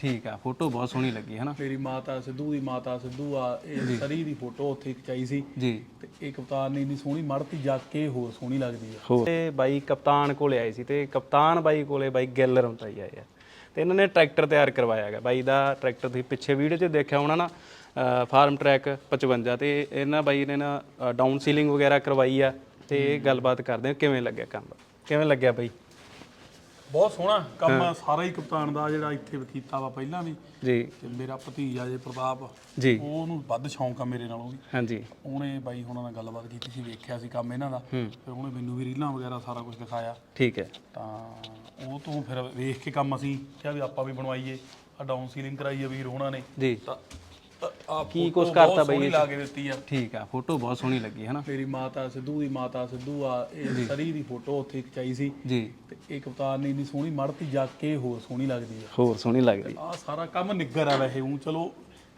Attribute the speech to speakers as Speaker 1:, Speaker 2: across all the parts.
Speaker 1: ਠੀਕ ਆ ਫੋਟੋ ਬਹੁਤ ਸੋਹਣੀ ਲੱਗੀ ਹੈ ਨਾ
Speaker 2: ਮੇਰੀ ਮਾਤਾ ਸਿੱਧੂ ਦੀ ਮਾਤਾ ਸਿੱਧੂ ਆ ਇਹ ਸਰੀ ਦੀ ਫੋਟੋ ਉੱਥੇ ਖਿਚਾਈ ਸੀ।
Speaker 1: ਜੀ।
Speaker 2: ਤੇ ਇਹ ਕਪਤਾਨ ਨੇ ਇੰਨੀ ਸੋਹਣੀ ਮੜਤੀ ਜਾ ਕੇ ਹੋਰ ਸੋਹਣੀ ਲੱਗਦੀ ਆ।
Speaker 1: ਹੋ ਤੇ ਬਾਈ ਕਪਤਾਨ ਕੋਲੇ ਆਏ ਸੀ ਤੇ ਕਪਤਾਨ ਬਾਈ ਕੋਲੇ ਬਾਈ ਗਿੱਲ ਰਮਤਾਈ ਆਏ ਆ ਤੇ ਇਹਨਾਂ ਨੇ ਟਰੈਕਟਰ ਤਿਆਰ ਕਰਵਾਇਆ ਹੈਗਾ। ਬਾਈ ਦਾ ਟਰੈਕਟਰ ਤੁਸੀਂ ਪਿੱਛੇ ਵੀਡੀਓ 'ਚ ਦੇਖਿਆ ਹੋਣਾ ਨਾ ਫਾਰਮ ਟਰੈਕ 55 ਤੇ ਇਹਨਾਂ ਬਾਈ ਨੇ ਨਾ ਡਾਊਨ ਸੀਲਿੰਗ ਵਗੈਰਾ ਕਰਵਾਈ ਆ ਤੇ ਇਹ ਗੱਲਬਾਤ ਕਰਦੇ ਆ ਕਿਵੇਂ ਲੱਗਿਆ ਕੰਮ? ਕਿਵੇਂ ਲੱਗਿਆ ਬਾਈ?
Speaker 2: ਬਹੁਤ ਸੋਹਣਾ ਕੰਮ ਆ ਸਾਰਾ ਹੀ ਕਪਤਾਨ ਦਾ ਜਿਹੜਾ ਇੱਥੇ ਕੀਤਾ ਵਾ ਪਹਿਲਾਂ ਵੀ।
Speaker 1: ਜੀ।
Speaker 2: ਤੇ ਮੇਰਾ ਭਤੀਜਾ ਜੇ ਪ੍ਰਤਾਪ
Speaker 1: ਜੀ।
Speaker 2: ਉਹਨੂੰ ਵੱਧ ਸ਼ੌਂਕ ਆ ਮੇਰੇ ਨਾਲੋਂ ਵੀ।
Speaker 1: ਹਾਂਜੀ।
Speaker 2: ਉਹਨੇ ਬਾਈ ਹੁਣਾਂ ਨਾਲ ਗੱਲਬਾਤ ਕੀਤੀ ਸੀ ਵੇਖਿਆ ਸੀ ਕੰਮ ਇਹਨਾਂ ਦਾ। ਫਿਰ ਉਹਨੇ ਮੈਨੂੰ ਵੀ ਰੀਲਾਂ ਵਗੈਰਾ ਸਾਰਾ ਕੁਝ ਦਿਖਾਇਆ।
Speaker 1: ਠੀਕ ਹੈ।
Speaker 2: ਤਾਂ ਉਹ ਤੋਂ ਫਿਰ ਵੇਖ ਕੇ ਕੰਮ ਅਸੀਂ ਕਿਹਾ ਵੀ ਆਪਾਂ ਵੀ ਬਣਵਾਈਏ ਆ ਡਾਊਨ ਸੀਲਿੰਗ ਕਰਾਈਏ ਵੀਰ ਹੋਣਾ ਨੇ।
Speaker 1: ਜੀ।
Speaker 2: ਤਾਂ
Speaker 1: ਕੀ ਕੁਛ ਕਰਤਾ ਬਾਈ ਇਹ?
Speaker 2: ਲਾ ਕੇ ਦਿੱਤੀ ਆ।
Speaker 1: ਠੀਕ ਆ ਫੋਟੋ ਬਹੁਤ ਸੋਹਣੀ ਲੱਗੀ ਹੈ ਨਾ?
Speaker 2: ਮੇਰੀ ਮਾਤਾ ਸਿੱਧੂ ਦੀ ਮਾਤਾ ਸਿੱਧੂ ਆ ਇਹ ਸਰੀ ਦੀ ਫੋਟੋ ਉੱਥੇ ਖਿਚਾਈ ਸੀ।
Speaker 1: ਜੀ।
Speaker 2: ਤੇ ਇਹ ਕਪਤਾਨ ਨੇ ਇੰਨੀ ਸੋਹਣੀ ਮੜਤੀ ਜਾ ਕੇ ਹੋਰ ਸੋਹਣੀ ਲੱਗਦੀ ਆ।
Speaker 1: ਹੋਰ ਸੋਹਣੀ ਲੱਗਦੀ।
Speaker 2: ਆ ਸਾਰਾ ਕੰਮ ਨਿੱਗਰ ਆ ਵੈਸੇ ਉਹ ਚਲੋ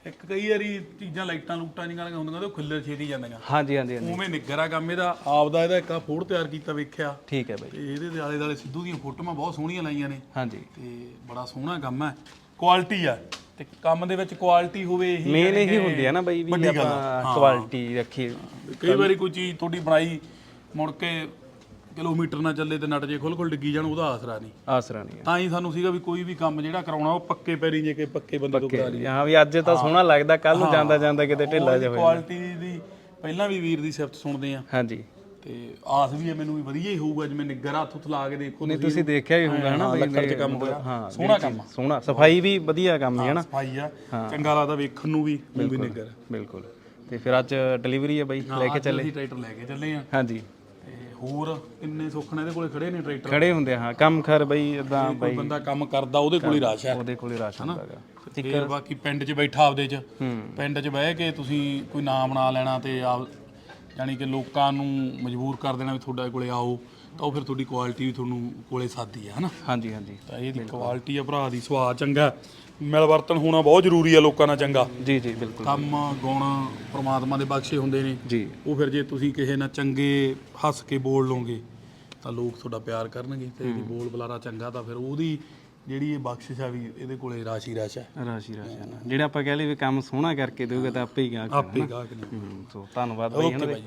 Speaker 2: ਇੱਕ ਕਈ ਵਾਰੀ ਚੀਜ਼ਾਂ ਲਾਈਟਾਂ ਲੂਟਾਂ ਜਿਹੀਆਂ ਵਾਲੀਆਂ ਹੁੰਦੀਆਂ ਤੇ ਉਹ ਖਿੱਲਰ ਛੇਤੀ ਜਾਂਦੀਆਂ।
Speaker 1: ਹਾਂਜੀ ਹਾਂਜੀ ਹਾਂਜੀ।
Speaker 2: ਉਵੇਂ ਨਿੱਗਰ ਆ ਕੰਮ ਇਹਦਾ ਆਪਦਾ ਇਹਦਾ ਇੱਕ ਆ ਫੋੜ ਤਿਆਰ ਕੀਤਾ ਵੇਖਿਆ।
Speaker 1: ਠੀਕ ਹੈ ਬਾਈ।
Speaker 2: ਤੇ ਇਹਦੇ ਦੇ ਆਲੇ ਦੁਆਲੇ ਸਿੱਧੂ ਦੀਆਂ ਫੋਟੋਆਂ ਬਹੁਤ ਸੋਹਣੀਆਂ ਲਾਈਆਂ ਨੇ।
Speaker 1: ਹਾਂਜੀ।
Speaker 2: ਤੇ ਬੜਾ ਸੋਹਣਾ ਕੰਮ ਹੈ ਕੁਆਲਿਟੀ ਆ। ਤੇ ਕੰਮ ਦੇ ਵਿੱਚ ਕੁਆਲਿਟੀ ਹੋਵੇ ਇਹੀ
Speaker 1: ਮੇਨ ਇਹੀ ਹੁੰਦੀ ਹੈ ਨਾ ਬਾਈ ਵੀ
Speaker 2: ਆ।
Speaker 1: ਆਪਾਂ ਕੁਆਲਿਟੀ ਰੱਖੀ।
Speaker 2: ਕਈ ਵਾਰੀ ਕੋਈ ਚੀਜ਼ ਤੁਹਾਡੀ ਬਣਾਈ ਮੁੜ ਕੇ ਕਿਲੋਮੀਟਰ ਨਾ ਚੱਲੇ ਤੇ ਨਟ ਜੇ ਖੁੱਲ ਖੁੱਲ ਡਿੱਗੀ ਜਾਣ ਉਹਦਾ ਆਸਰਾ ਨਹੀਂ।
Speaker 1: ਆਸਰਾ ਨਹੀਂ
Speaker 2: ਤਾਂ ਹੀ ਸਾਨੂੰ ਸੀਗਾ ਵੀ ਕੋਈ ਵੀ ਕੰਮ ਜਿਹੜਾ ਕਰਾਉਣਾ ਉਹ ਪੱਕੇ ਪੈਰੀ ਜੇ ਕਿ ਪੱਕੇ ਬੰਦੇ ਤੋਂ ਕਰਾ ਲਈਏ।
Speaker 1: ਹੈ ਵੀ ਅੱਜ ਤਾਂ ਸੋਹਣਾ ਲੱਗਦਾ ਕੱਲ ਨੂੰ ਜਾਂਦਾ ਜਾਂਦਾ ਕਿਤੇ ਢਿੱਲਾ ਹੋਇਆ।
Speaker 2: ਕੁਆਲਿਟੀ ਦੀ ਪਹਿਲਾਂ ਵੀ ਵੀਰ ਦੀ ਸਿਫਤ ਸੁਣਦੇ ਆ
Speaker 1: ਹਾਂਜੀ।
Speaker 2: ਤੇ ਆਸ ਵੀ ਹੈ ਮੈਨੂੰ ਵੀ ਵਧੀਆ ਹੀ ਹੋਊਗਾ ਜਿਵੇਂ ਨਿੱਗਰ ਹੱਥ ਉੱਤ ਲਾ ਕੇ ਦੇਖੋ
Speaker 1: ਨਹੀਂ ਤੁਸੀਂ ਦੇਖਿਆ ਹੀ ਹੋਊਗਾ ਹਨਾ
Speaker 2: ਲੱਕੜ 'ਚ ਕੰਮ ਹੋਇਆ।
Speaker 1: ਹਾਂ
Speaker 2: ਸੋਹਣਾ ਕੰਮ ਆ।
Speaker 1: ਸੋਹਣਾ ਸਫ਼ਾਈ ਵੀ ਵਧੀਆ ਕੰਮ ਹੈ ਨਾ।
Speaker 2: ਸਫ਼ਾਈ ਆ ਚੰਗਾ ਲੱਗਦਾ ਵੇਖਣ ਨੂੰ ਵੀ ਉਹ ਵੀ ਨਿੱਗਰ
Speaker 1: ਬਿਲਕੁਲ। ਤੇ ਫਿਰ ਅੱਜ ਡਿਲੀਵਰੀ ਹੈ ਬਾਈ ਲੈ ਕੇ
Speaker 2: ਚੱਲੇ? ਅਸੀਂ ਟਰੈਕਟਰ ਲੈ ਕੇ ਚੱਲੇ ਆ
Speaker 1: ਹਾਂਜੀ।
Speaker 2: ਤੇ ਹੋਰ ਕਿੰਨੇ ਸੁੱਖ ਨੇ ਇਹਦੇ ਕੋਲੇ ਖੜੇ ਨੇ ਟਰੈਕਟਰ।
Speaker 1: ਖੜੇ ਹੁੰਦੇ ਆ, ਹਾਂ ਕੰਮ ਖਰ ਬਈ ਇਦਾਂ
Speaker 2: ਕੋਈ ਬੰਦਾ ਕੰਮ ਕਰਦਾ ਉਹਦੇ ਕੋਲ ਹੀ ਰਾਸ਼ ਹੈ
Speaker 1: ਉਹਦੇ ਕੋਲੇ ਰਾਸ਼ਨ ਹੁੰਦਾਗਾ
Speaker 2: ਤੇ ਬਾਕੀ ਪਿੰਡ 'ਚ ਬੈਠਾ ਆਪਦੇ 'ਚ। ਪਿੰਡ 'ਚ ਬਹਿ ਕੇ ਤੁਸੀਂ ਕੋਈ ਨਾਮ ਬਣਾ ਲੈਣਾ ਤੇ ਆਪ ਯਾਨੀ ਕਿ ਲੋਕਾਂ ਨੂੰ ਮਜਬੂਰ ਕਰ ਦੇਣਾ ਵੀ ਤੁਹਾਡੇ ਕੋਲੇ ਆਓ ਤਾਂ ਉਹ ਫਿਰ ਤੁਹਾਡੀ ਕੁਆਲਿਟੀ ਵੀ ਤੁਹਾਨੂੰ ਕੋਲੇ ਸਾਦੀ ਹੈ ਹਨਾ?
Speaker 1: ਹਾਂਜੀ ਹਾਂਜੀ।
Speaker 2: ਤਾਂ ਇਹਦੀ ਕੁਆਲਿਟੀ ਆ ਭਰਾ ਦੀ ਸੁਭਾਅ ਚੰਗਾ ਮਿਲ ਵਰਤਨ ਹੋਣਾ ਬਹੁਤ ਜ਼ਰੂਰੀ ਆ ਲੋਕਾਂ ਨਾਲ ਚੰਗਾ।
Speaker 1: ਜੀ ਜੀ ਬਿਲਕੁਲ।
Speaker 2: ਕੰਮ ਗੁਣ ਪ੍ਰਮਾਤਮਾ ਦੇ ਬਖਸ਼ੇ ਹੁੰਦੇ ਨੇ।
Speaker 1: ਜੀ।
Speaker 2: ਉਹ ਫਿਰ ਜੇ ਤੁਸੀਂ ਕਿਸੇ ਨਾਲ ਚੰਗੇ ਹੱਸ ਕੇ ਬੋਲ ਲਓਗੇ ਤਾਂ ਲੋਕ ਤੁਹਾਡਾ ਪਿਆਰ ਕਰਨਗੇ। ਤੇ ਇਹਦੀ ਬੋਲ ਬੁਲਾਰਾ ਚੰਗਾ ਤਾਂ ਫਿਰ ਉਹਦੀ ਜਿਹੜੀ ਇਹ ਬਖਸ਼ਿਸ਼ ਆ ਵੀ ਇਹਦੇ ਕੋਲੇ ਰਾਸ਼ੀ ਰਾਸ਼ ਹੈ।
Speaker 1: ਰਾਸ਼ੀ ਰਾਸ਼ਨ ਜਿਹੜਾ ਆਪਾਂ ਕਹਿ ਲਈ ਵੀ ਕੰਮ ਸੋਹਣਾ ਕਰਕੇ ਦੇਊਗਾ ਤਾਂ ਆਪੇ ਹੀ ਗਾ
Speaker 2: ਆਪੇ ਗਾਹਕ ਨੇ।
Speaker 1: ਸੋ ਧੰਨਵਾਦ ਬਾਈ ਹਨਾ
Speaker 2: ਓਕੇ